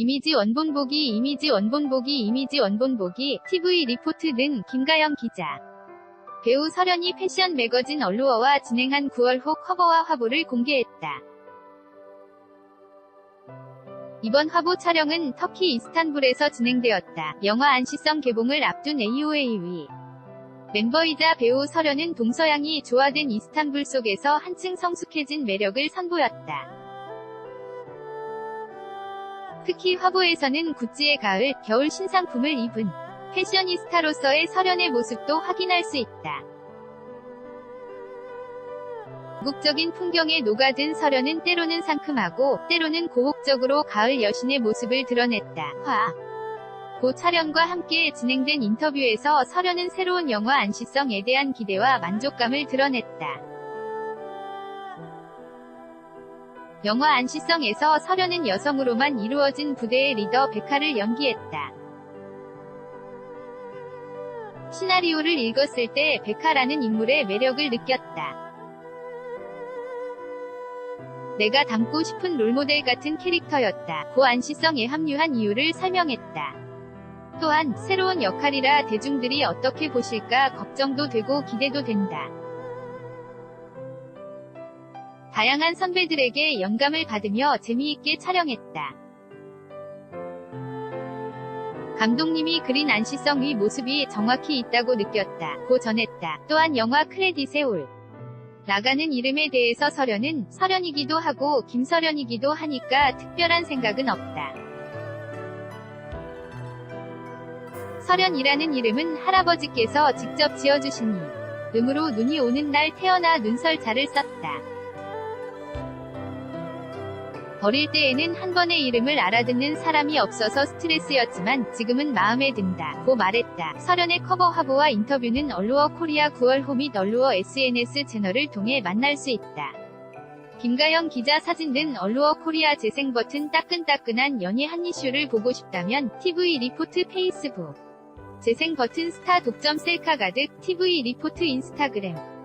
이미지 원본 보기 이미지 원본 보기 이미지 원본 보기 TV 리포트 등 김가영 기자 배우 설현이 패션 매거진 얼루어와 진행한 9월호 커버와 화보를 공개했다. 이번 화보 촬영은 터키 이스탄불에서 진행되었다. 영화 안시성 개봉을 앞둔 AOA위 멤버이자 배우 설현은 동서양이 조화된 이스탄불 속에서 한층 성숙해진 매력을 선보였다. 특히 화보에서는 구찌의 가을, 겨울 신상품을 입은 패셔니스타로서의 설현의 모습도 확인할 수 있다. 국적인 풍경에 녹아든 설현은 때로는 상큼하고 때로는 고혹적으로 가을 여신의 모습을 드러냈다. 화. 고 촬영과 함께 진행된 인터뷰에서 설현은 새로운 영화 안시성에 대한 기대와 만족감을 드러냈다. 영화 안시성에서 설현은 여성으로만 이루어진 부대의 리더 백화를 연기했다. 시나리오를 읽었을 때 백화라는 인물의 매력을 느꼈다. 내가 닮고 싶은 롤모델 같은 캐릭터였다. 고 안시성에 합류한 이유를 설명했다. 또한 새로운 역할이라 대중들이 어떻게 보실까 걱정도 되고 기대도 된다. 다양한 선배들에게 영감을 받으며 재미있게 촬영했다. 감독님이 그린 안시성의 모습이 정확히 있다고 느꼈다. 고 전했다. 또한 영화 크레딧에 올 나가는 이름에 대해서 설현은 설현이기도 하고 김설현이기도 하니까 특별한 생각은 없다. 설현이라는 이름은 할아버지께서 직접 지어주신 이름으로 눈이 오는 날 태어나 눈설자를 썼다. 어릴 때에는 한 번의 이름을 알아듣는 사람이 없어서 스트레스였지만 지금은 마음에 든다. 고 말했다. 설현의 커버 화보와 인터뷰는 얼루어 코리아 9월 호밋 얼루어 SNS 채널을 통해 만날 수 있다. 김가영 기자 사진 등 얼루어 코리아 재생 버튼 따끈따끈한 연예 한 이슈를 보고 싶다면 TV 리포트 페이스북 재생 버튼 스타 독점 셀카 가득 TV 리포트 인스타그램